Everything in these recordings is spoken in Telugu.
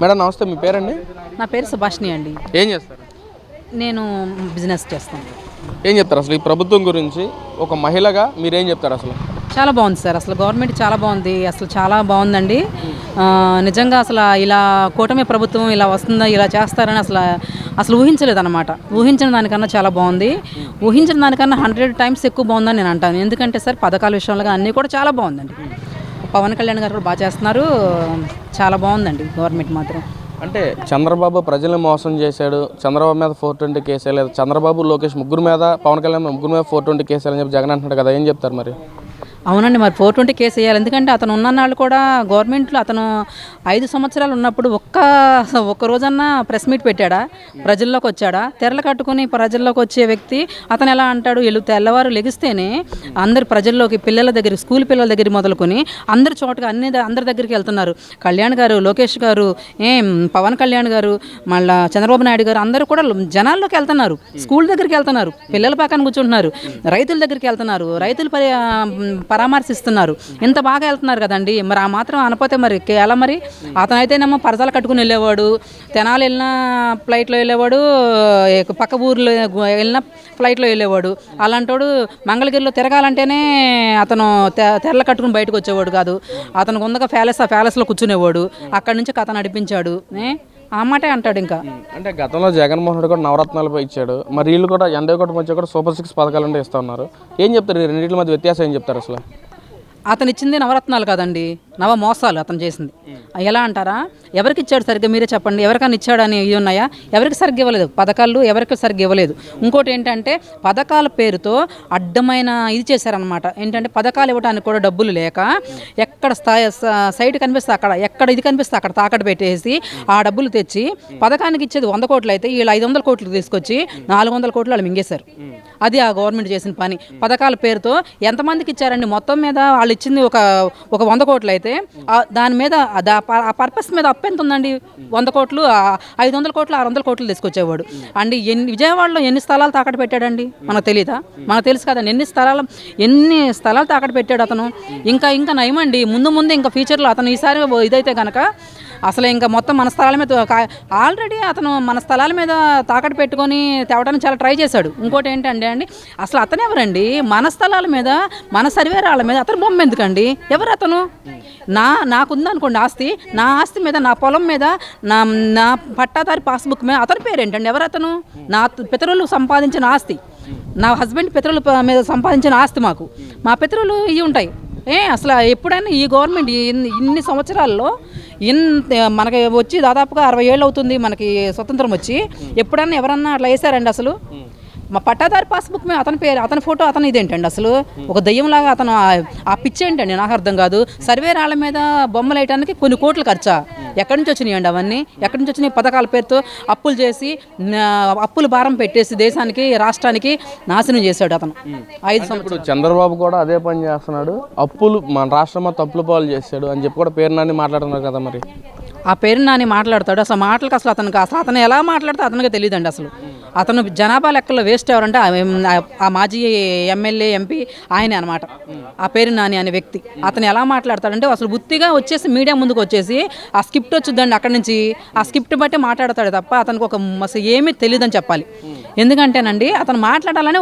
మేడం నమస్తే మీ పేరండి? నా పేరు సుభాష్ని అండి. ఏం చేస్తారు? నేను బిజినెస్ చేస్తాను. ఏం చెప్తారు అసలు ఈ ప్రభుత్వం గురించి? ఒక మహిళగా మీరేం చెప్తారు అసలు? చాలా బాగుంది సార్. అసలు గవర్నమెంట్ చాలా బాగుంది. అసలు చాలా బాగుందండి. నిజంగా అసలు ఇలా కూటమి ప్రభుత్వం ఇలా వస్తుందా ఇలా చేస్తారని అసలు అసలు ఊహించలేదు అనమాట ఊహించిన దానికన్నా చాలా బాగుంది. ఊహించిన దానికన్నా హండ్రెడ్ టైమ్స్ ఎక్కువ బాగుందని నేను అంటాను. ఎందుకంటే సార్ పథకాల విషయంలో అన్నీ కూడా చాలా బాగుందండి. పవన్ కళ్యాణ్ గారు కూడా బాగా చేస్తున్నారు. చాలా బాగుందండి గవర్నమెంట్ మాత్రం. అంటే చంద్రబాబు ప్రజల్ని మోసం చేశాడు. చంద్రబాబు మీద ఫోర్ ట్వంటీ కేసు లేదా చంద్రబాబు లోకేష్ ముగ్గురు మీద పవన్ కళ్యాణ్ ముగ్గురు మీద ఫోర్ ట్వంటీ కేసు అని చెప్పి జగన్ అంటున్నాడు కదా ఏం చెప్తారు మరి? అవునండి మరి ఫోర్ ట్వంటీ కేసు వేయాలి. ఎందుకంటే అతను ఉన్న నాళ్ళు కూడా గవర్నమెంట్లో అతను ఐదు సంవత్సరాలు ఉన్నప్పుడు ఒక్క ఒక్క రోజన్నా ప్రెస్ మీట్ పెట్టాడా? ప్రజల్లోకి వచ్చాడా? తెరలు కట్టుకుని ప్రజల్లోకి వచ్చే వ్యక్తి అతను ఎలా అంటాడు? ఎలు తెల్లవారు లెగిస్తేనే అందరు ప్రజల్లోకి పిల్లల దగ్గర స్కూల్ పిల్లల దగ్గర మొదలుకొని అందరి చోటగా అన్ని అందరి దగ్గరికి వెళ్తున్నారు. కళ్యాణ్ గారు లోకేష్ గారు ఏం పవన్ కళ్యాణ్ గారు మళ్ళా చంద్రబాబు నాయుడు గారు అందరూ కూడా జనాల్లోకి వెళ్తున్నారు. స్కూల్ దగ్గరికి వెళ్తున్నారు. పిల్లల పక్కన కూర్చుంటున్నారు. రైతుల దగ్గరికి వెళ్తున్నారు. రైతులు పరి పరామర్శిస్తున్నారు. ఇంత బాగా వెళ్తున్నారు కదండి. మరి ఆ మాత్రం అనపోతే మరి ఎలా మరి? అతనైతేనేమో పరదాలు కట్టుకుని వెళ్ళేవాడు తెనాలి వెళ్ళిన ఫ్లైట్లో వెళ్ళేవాడు పక్క ఊర్లో వెళ్ళిన ఫ్లైట్లో వెళ్ళేవాడు. అలాంటోడు మంగళగిరిలో తిరగాలంటేనే అతను తె- తెరలు కట్టుకుని బయటకు వచ్చేవాడు కాదు. అతనికి ఉందగా ప్యాలెస్ ఆ ప్యాలెస్లో కూర్చునేవాడు. అక్కడి నుంచి కథ నడిపించాడు. ఏ? ఆ మాటే అంటాడు ఇంకా. అంటే గతంలో జగన్మోహన్ రెడ్డి కూడా నవరత్నాలపై ఇచ్చాడు. మరి వీళ్ళు కూడా ఎనభై ఒకటి మధ్య కూడా సూపర్ సిక్స్ పథకాలు అంటే ఇస్తా ఉన్నారు. ఏం చెప్తారు? ఈ రెండింటి మధ్య వ్యత్యాసం ఏం చెప్తారు అసలు? అతను ఇచ్చింది నవరత్నాలు కాదండి. నవ మోసాలు అతను చేసింది. ఎలా అంటారా? ఎవరికి ఇచ్చాడు సరిగ్గా మీరే చెప్పండి. ఎవరికైనా ఇచ్చాడని ఇవి ఉన్నాయా? ఎవరికి సరిగ్గా ఇవ్వలేదు. పథకాలు ఎవరికి సరిగ్గా ఇవ్వలేదు. ఇంకోటి ఏంటంటే పథకాల పేరుతో అడ్డమైన ఇది చేశారనమాట ఏంటంటే పథకాలు ఇవ్వడానికి కూడా డబ్బులు లేక ఎక్కడ స్థాయి స- సైట్ కనిపిస్తే అక్కడ ఎక్కడ ఇది కనిపిస్తే అక్కడ తాకట్టు పెట్టేసి ఆ డబ్బులు తెచ్చి పథకానికి ఇచ్చేది వంద కోట్లు అయితే వీళ్ళు ఐదు వందల కోట్లు తీసుకొచ్చి నాలుగు వందల కోట్లు వాళ్ళు మింగేశారు. అది ఆ గవర్నమెంట్ చేసిన పని. పథకాల పేరుతో ఎంతమందికి ఇచ్చారండి? మొత్తం మీద వాళ్ళు ఇచ్చింది ఒక ఒక వంద కోట్లు అయితే అయితే దాని మీద ఆ ఆ పర్పస్ మీద అప్పు ఎంత ఉందండి? వంద కోట్లు ఐదు వందల కోట్లు ఆరు వందల కోట్లు తీసుకొచ్చేవాడు. అండ్ ఎన్ని విజయవాడలో ఎన్ని స్థలాలు తాకట్టు పెట్టాడండి? మనకు తెలియదా మనకు తెలుసు కదండి ఎన్ని స్థలాలు ఎన్ని స్థలాలు తాకట్టు పెట్టాడు అతను? ఇంకా ఇంకా నయమండి ముందు ముందు ఇంకా ఫ్యూచర్లో అతను ఈసారి ఇదైతే కనుక అసలు ఇంకా మొత్తం మన స్థలాల మీద ఆల్రెడీ అతను మన స్థలాల మీద తాకట్టు పెట్టుకొని తేవడానికి చాలా ట్రై చేశాడు. ఇంకోటి ఏంటంటే అండి అసలు అతను ఎవరండి? మన స్థలాల మీద మన సర్వేరాల మీద అతను బొమ్మ ఎందుకండి? ఎవరు అతను? నా నాకుందనుకోండి ఆస్తి. నా ఆస్తి మీద నా పొలం మీద నా నా పట్టాదారి పాస్బుక్ మీద అతని పేరేంటండి? ఎవరు అతను? నా పితరులు సంపాదించిన ఆస్తి. నా హస్బెండ్ పితరుల మీద సంపాదించిన ఆస్తి మాకు. మా పితరులు ఇవి ఉంటాయి. ఏ అసలు ఎప్పుడైనా ఈ గవర్నమెంట్ ఇన్ని సంవత్సరాల్లో ఇంత మనకి వచ్చి దాదాపుగా అరవై ఏళ్ళు అవుతుంది మనకి స్వతంత్రం వచ్చి. ఎప్పుడన్నా ఎవరన్నా అట్లా వేసారండి అసలు? మా పట్టాదారి పాస్బుక్ మీద అతని పేరు అతని ఫోటో అతను ఇదేంటండి అసలు? ఒక దయ్యంలాగా అతను ఆ- ఆ పిచ్చి ఏంటండి? నాకు అర్థం కాదు. సర్వే రాళ్ళ మీద బొమ్మలు వేయడానికి కొన్ని కోట్లు ఖర్చా? ఎక్కడి నుంచి వచ్చినాయండి అవన్నీ? ఎక్కడి నుంచి వచ్చినాయి పథకాల పేరుతో అప్పులు చేసి అప్పులు భారం పెట్టేసి దేశానికి రాష్ట్రానికి నాశనం చేశాడు అతను. ఐదు సంవత్సరాలు. చంద్రబాబు కూడా అదే పని చేస్తున్నాడు. అప్పులు మన రాష్ట్రం మొత్తం అప్పుల పాలు చేశాడు అని చెప్పి కూడా పేరు నాని మాట్లాడుతున్నారు కదా మరి. ఆ పేరు నాని మాట్లాడతాడు. అసలు మాటలకు అసలు అతనికి అసలు అతను ఎలా మాట్లాడితే అతనికి తెలియదండి అసలు. అతను జనాభా లెక్కల్లో వేస్ట్ ఎవరంటే ఆ- ఆ మాజీ ఎమ్మెల్యే ఎంపీ ఆయనే అనమాట ఆ పేరు నాని అనే వ్యక్తి. అతను ఎలా మాట్లాడతాడంటే అసలు బుత్తిగా వచ్చేసి మీడియా ముందుకు వచ్చేసి ఆ స్క్రిప్ట్ వచ్చిందండి అక్కడి నుంచి. ఆ స్క్రిప్ట్ బట్టి మాట్లాడతాడు తప్ప అతనికి ఒక అసలు ఏమీ తెలియదని చెప్పాలి. ఎందుకంటేనండి అతను మాట్లాడాలని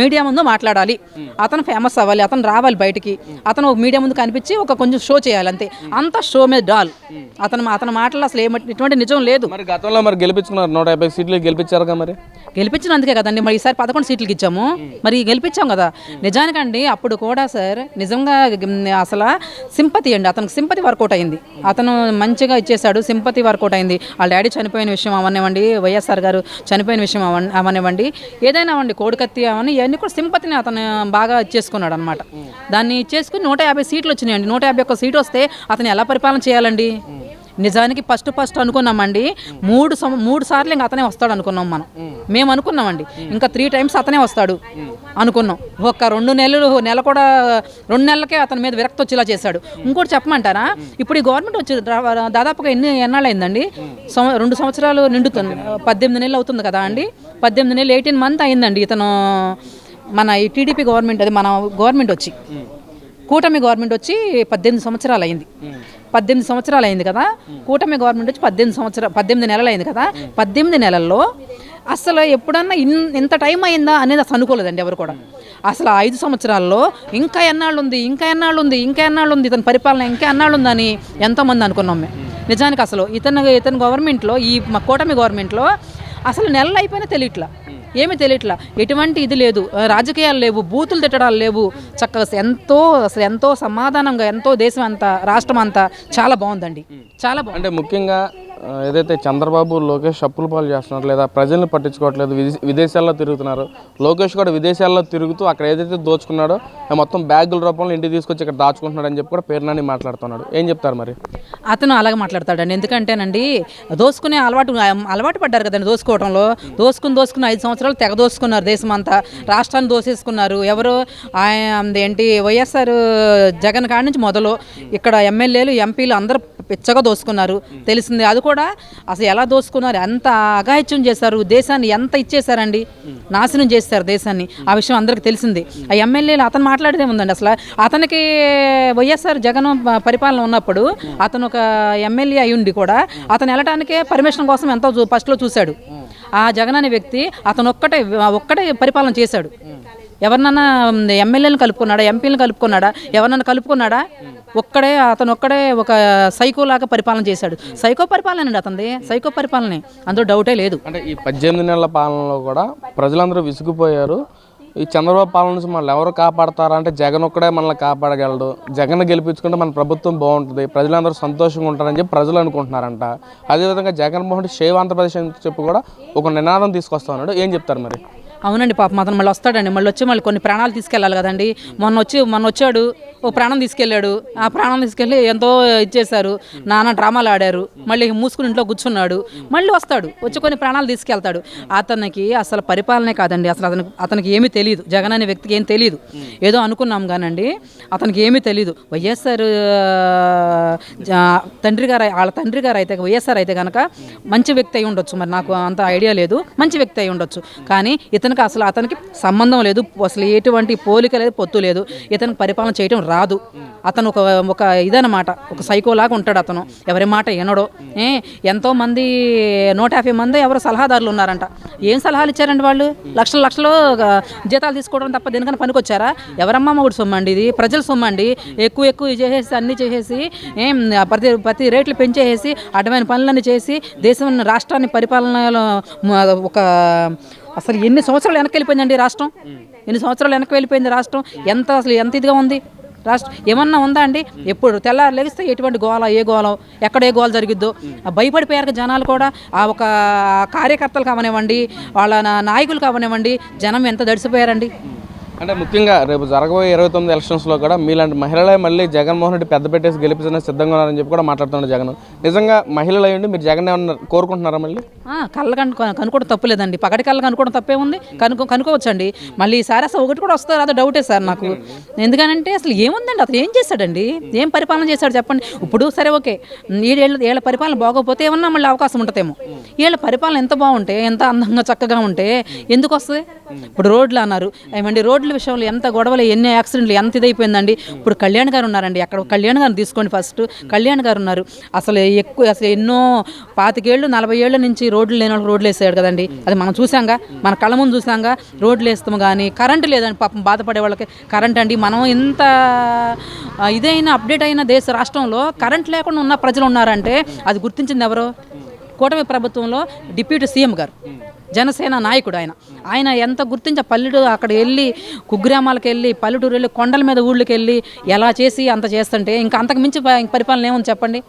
మీడియా ముందు మాట్లాడాలి. అతను ఫేమస్ అవ్వాలి అతను రావాలి బయటికి. అతను ఒక మీడియా ముందు కనిపించి ఒక కొంచెం షో చేయాలి అంతే. అంత షో మీద డాల్. అతను అతని మాటలు అసలు ఏమ ఎటువంటి నిజం లేదు. మరి గతంలో మరి గెలిపించుకున్నారు నూట యాభై సీట్లు గెలిపించారుగా మరి? గెలిపించినందుకే కదండి మరి ఈసారి పదకొండు సీట్లకి ఇచ్చాము. మరి గెలిపించాం కదా. నిజానికండి అప్పుడు కూడా సార్ నిజంగా అసలు సింపతి అండి. అతనికి సింపతి వర్కౌట్ అయింది. అతను మంచిగా ఇచ్చేశాడు సింపతి వర్కౌట్ అయింది. వాళ్ళ డాడీ చనిపోయిన విషయం అవనివ్వండి వైఎస్ఆర్ గారు చనిపోయిన విషయం అవన్ అవనివ్వండి. ఏదైనా అవ్వండి కోడికత్తి అవన్నీ ఇవన్నీ కూడా సింపతిని అతను బాగా ఇచ్చేసుకున్నాడు అనమాట దాన్ని ఇచ్చేసుకుని నూట యాభై సీట్లు వచ్చినాయండి. నూట యాభై ఒక్క సీటు వస్తే అతను ఎలా పరిపాలన చేయాలండి? నిజానికి ఫస్ట్ ఫస్ట్ అనుకున్నామండి. మూడు సం మూడు సార్లు ఇంకా అతనే వస్తాడు అనుకున్నాం మనం. మేము. అనుకున్నామండి. ఇంకా త్రీ టైమ్స్ అతనే వస్తాడు అనుకున్నాం. ఒక రెండు నెలలు నెల కూడా రెండు నెలలకే అతని మీద విరక్తి వచ్చేలా చేశాడు. ఇంకోటి చెప్పమంటారా? ఇప్పుడు ఈ గవర్నమెంట్ వచ్చి రా- దాదాపుగా ఎన్ని ఎన్నాళ్ళు అయిందండి సంవ- రెండు సంవత్సరాలు నిండుతుంది పద్దెనిమిది. నెలలు అవుతుంది కదా అండి? పద్దెనిమిది నెలలు ఎయిటీన్ మంత్ అయిందండి ఇతను. మన ఈ టీడీపీ గవర్నమెంట్ అది మన గవర్నమెంట్ వచ్చి. కూటమి గవర్నమెంట్ వచ్చి పద్దెనిమిది సంవత్సరాలు అయింది. పద్దెనిమిది సంవత్సరాలు అయింది కదా. కూటమి గవర్నమెంట్ వచ్చి పద్దెనిమిది సంవత్సరాలు పద్దెనిమిది నెలలు అయింది కదా. పద్దెనిమిది నెలల్లో అసలు ఎప్పుడన్నా ఇన్ ఇంత టైం అయిందా అనేది అసలు అనుకోలేదండి ఎవరు కూడా. అసలు ఐదు సంవత్సరాల్లో ఇంకా ఎన్నాళ్ళు ఉంది ఇంకా ఎన్నాళ్ళు ఉంది ఇంకా ఎన్నాళ్ళు ఉంది ఇతని పరిపాలన ఇంకా ఎన్నాళ్ళు ఉందని ఎంతోమంది అనుకున్నాం మేము. నిజానికి అసలు ఇతను ఇతని గవర్నమెంట్లో ఈ మా కూటమి గవర్నమెంట్లో అసలు నెలలు అయిపోయినా తెలియట్లా. ఏమీ తెలియట్లా. ఎటువంటి ఇది లేదు. రాజకీయాలు లేవు. బూతులు తిట్టడాలు లేవు. చక్కగా ఎంతో అసలు ఎంతో సమాధానంగా ఎంతో దేశం అంతా రాష్ట్రం అంతా చాలా బాగుందండి. చాలా బాగుంది. అంటే ముఖ్యంగా ఏదైతే చంద్రబాబు లోకేష్ అప్పుల పాలు చేస్తున్నారు లేదా ప్రజల్ని పట్టించుకోవట్లేదు విదే- విదేశాల్లో తిరుగుతున్నారు లోకేష్ కూడా విదేశాల్లో తిరుగుతూ అక్కడ ఏదైతే దోచుకున్నాడో మొత్తం బ్యాగుల రూపంలో ఇంటికి తీసుకొచ్చి ఇక్కడ దాచుకుంటున్నాడు అని చెప్పి కూడా పేరునని మాట్లాడుతున్నాడు. ఏం చెప్తారు మరి? అతను అలాగే మాట్లాడతాడండి. ఎందుకంటేనండి దోసుకునే అలవాటు అలవాటు పడ్డారు కదండి దోసుకోవడంలో దోసుకుని దోసుకుని ఐదు సంవత్సరాలు తెగ దోసుకున్నారు దేశం అంతా రాష్ట్రాన్ని దోసేసుకున్నారు. ఎవరు? ఆయన ఏంటి? వైఎస్ఆర్ జగన్ కాడి నుంచి మొదలు. ఇక్కడ ఎమ్మెల్యేలు ఎంపీలు అందరూ పిచ్చగా దోసుకున్నారు. తెలిసింది. అది కూడా కూడా అసలు ఎలా దోసుకున్నారు? ఎంత అఘాయిత్యం చేశారు? దేశాన్ని ఎంత ఇచ్చేశారండి? నాశనం చేశారు దేశాన్ని. ఆ విషయం అందరికీ తెలిసింది. ఆ ఎమ్మెల్యేలు అతను మాట్లాడేదే ఉందండి అసలు. అతనికి వైఎస్ఆర్ జగన్ పరిపాలన ఉన్నప్పుడు అతను ఒక ఎమ్మెల్యే అయి ఉండి కూడా అతను వెళ్ళటానికే పర్మిషన్ కోసం ఎంతో ఫస్ట్లో చూశాడు. ఆ జగన్ అనే వ్యక్తి అతను ఒక్కటే ఒక్కటే పరిపాలన చేశాడు. ఎవరినన్నా ఎమ్మెల్యేలను కలుపుకున్నాడా ఎంపీలను కలుపుకున్నాడా ఎవరినన్నా కలుపుకున్నాడా? ఒక్కడే అతను ఒక్కడే ఒక సైకో లాగా పరిపాలన చేశాడు. సైకో పరిపాలన అండి అతనిది. సైకో పరిపాలనే. అందులో డౌటే లేదు. అంటే ఈ పద్దెనిమిది నెలల పాలనలో కూడా ప్రజలందరూ విసిగిపోయారు. ఈ చంద్రబాబు పాలన నుంచి మనల్ని ఎవరు కాపాడతారా? అంటే జగన్ ఒక్కడే మనల్ని కాపాడగలడు. జగన్ గెలిపించుకుంటే మన ప్రభుత్వం బాగుంటుంది. ప్రజలందరూ సంతోషంగా ఉంటారని చెప్పి ప్రజలు అనుకుంటున్నారంట. అదేవిధంగా జగన్మోహన్ రెడ్డి షేవ్ ఆంధ్రప్రదేశ్ అని చెప్పి కూడా ఒక నినాదం తీసుకొస్తా ఉన్నాడు. ఏం చెప్తారు మరి? అవునండి పాపం అతను మళ్ళీ వస్తాడండి. మళ్ళీ వచ్చి మళ్ళీ కొన్ని ప్రాణాలు తీసుకెళ్ళాలి కదండి. మొన్న వచ్చి మొన్న వచ్చాడు ఓ ప్రాణం తీసుకెళ్ళాడు. ఆ ప్రాణం తీసుకెళ్ళి ఎంతో ఇచ్చేశారు నాన్న డ్రామాలు ఆడారు. మళ్ళీ మూసుకుని ఇంట్లో కూర్చున్నాడు. మళ్ళీ వస్తాడు. వచ్చి కొన్ని ప్రాణాలు తీసుకెళ్తాడు. అతనికి అసలు పరిపాలనే కాదండి. అసలు అతనికి అతనికి ఏమీ తెలియదు. జగన్ అనే వ్యక్తికి ఏం తెలియదు. ఏదో అనుకున్నాం కానండి. అతనికి ఏమీ తెలియదు. వైఎస్ఆర్ తండ్రి గారు వాళ్ళ తండ్రి గారు అయితే వైఎస్ఆర్ అయితే కనుక మంచి వ్యక్తి అయి ఉండొచ్చు. మరి నాకు అంత ఐడియా లేదు. మంచి వ్యక్తి అయి ఉండొచ్చు. కానీ ఇతనికి అసలు అతనికి సంబంధం లేదు అసలు ఎటువంటి పోలిక లేదు పొత్తు లేదు. ఇతనికి పరిపాలన చేయడం రాదు. అతను ఒక ఒక ఇదనమాట ఒక సైకోలాగా ఉంటాడు అతను. ఎవరి మాట వినడో. ఏ ఎంతో మంది నూట యాభై మంది ఎవరు సలహాదారులు ఉన్నారంట. ఏం సలహాలు ఇచ్చారండి వాళ్ళు? లక్షల లక్షలు జీతాలు తీసుకోవడం తప్ప దేనికన్నా పనికొచ్చారా? ఎవరమ్మా మొగుడు సొమ్మండి ఇది? ప్రజల సొమ్మండి ఎక్కువ ఎక్కువ చేసేసి అన్నీ చేసేసి ఏం ప్రతి ప్రతి రేట్లు పెంచేసి అడ్డమైన పనులన్నీ చేసి దేశం రాష్ట్రాన్ని పరిపాలనలో ఒక అసలు ఎన్ని సంవత్సరాలు వెనక్కి వెళ్ళిపోయిందండి రాష్ట్రం? ఎన్ని సంవత్సరాలు వెనక్కి వెళ్ళిపోయింది రాష్ట్రం? ఎంత అసలు ఎంత ఇదిగా ఉంది? రాష్ట్రం ఏమన్నా ఉందా అండి? ఎప్పుడు తెల్లారు లెగిస్తే ఎటువంటి గోళ ఏ గోళం ఎక్కడ ఏ గోల జరిగిద్దో? ఆ భయపడిపోయారు జనాలు కూడా. ఆ ఒక కార్యకర్తలు కావనివ్వండి వాళ్ళ నా- నాయకులు కావనివ్వండి జనం ఎంత దడిసిపోయారండి? అంటే ముఖ్యంగా రేపు జరగబోయే ఇరవై తొమ్మిది ఎలక్షన్స్లో కూడా మీలాంటి మహిళలే మళ్ళీ జగన్మోహన్ రెడ్డి పెద్ద పెట్టేసి గెలిపించిన సిద్ధంగా ఉన్నారని చెప్పి కూడా మాట్లాడుతున్నాడు జగన్. నిజంగా మహిళలు అయ్యండి మీరు జగన్ ఏమన్నా కోరుకుంటున్నారా మళ్ళీ? కళ్ళ కను కనుకోవడం తప్పులేదండి పగటి కళ్ళ కనుకోవడం తప్పే ఉంది. కనుకో కనుకోవచ్చండి మళ్ళీ ఈసారి అసలు ఒకటి కూడా వస్తారు అదో డౌటే సార్ నాకు. ఎందుకనంటే అసలు ఏముందండి? అతను ఏం చేశాడండి ఏం పరిపాలన చేశాడు చెప్పండి? ఇప్పుడు సరే ఓకే. ఏడేళ్ళ ఏళ్ళ పరిపాలన బాగోకపోతే ఏమన్నా మళ్ళీ అవకాశం ఉంటుందేమో. వీళ్ళ పరిపాలన ఎంత బాగుంటే ఎంత అందంగా చక్కగా ఉంటే ఎందుకు వస్తుంది? ఇప్పుడు రోడ్లు అన్నారు. ఏమండి? రోడ్లు విషయంలో ఎంత గొడవలు ఎన్ని యాక్సిడెంట్లు ఎంత ఇదైపోయిందండి. ఇప్పుడు కళ్యాణ్ గారు ఉన్నారండి అక్కడ కళ్యాణ్ గారిని తీసుకోండి ఫస్ట్. కళ్యాణ్ గారు ఉన్నారు. అసలు ఎక్కువ అసలు ఎన్నో పాతికేళ్ళు నలభై ఏళ్ళ నుంచి రోడ్లు లేని వాళ్ళు రోడ్లు వేసాడు కదండి. అది మనం చూసాంగా మన కళ్ళ ముందు చూసాంగా రోడ్లు వేస్తాము కానీ కరెంటు లేదండి పాపం బాధపడే వాళ్ళకి. కరెంట్ అండి మనం ఇంత ఇదైన అప్డేట్ అయిన దేశ రాష్ట్రంలో కరెంట్ లేకుండా ఉన్న ప్రజలు ఉన్నారంటే అది గుర్తించింది ఎవరు? కూటమి ప్రభుత్వంలో డిప్యూటీ సీఎం గారు. జనసేన నాయకుడు ఆయన. ఆయన ఎంత గుర్తించే పల్లెటూరు అక్కడ వెళ్ళి కుగ్రామాలకు వెళ్ళి పల్లెటూరు వెళ్ళి కొండల మీద ఊళ్ళకి వెళ్ళి ఎలా చేసి అంత చేస్తుంటే ఇంకా అంతకు మించి పరిపాలన ఏముంది చెప్పండి?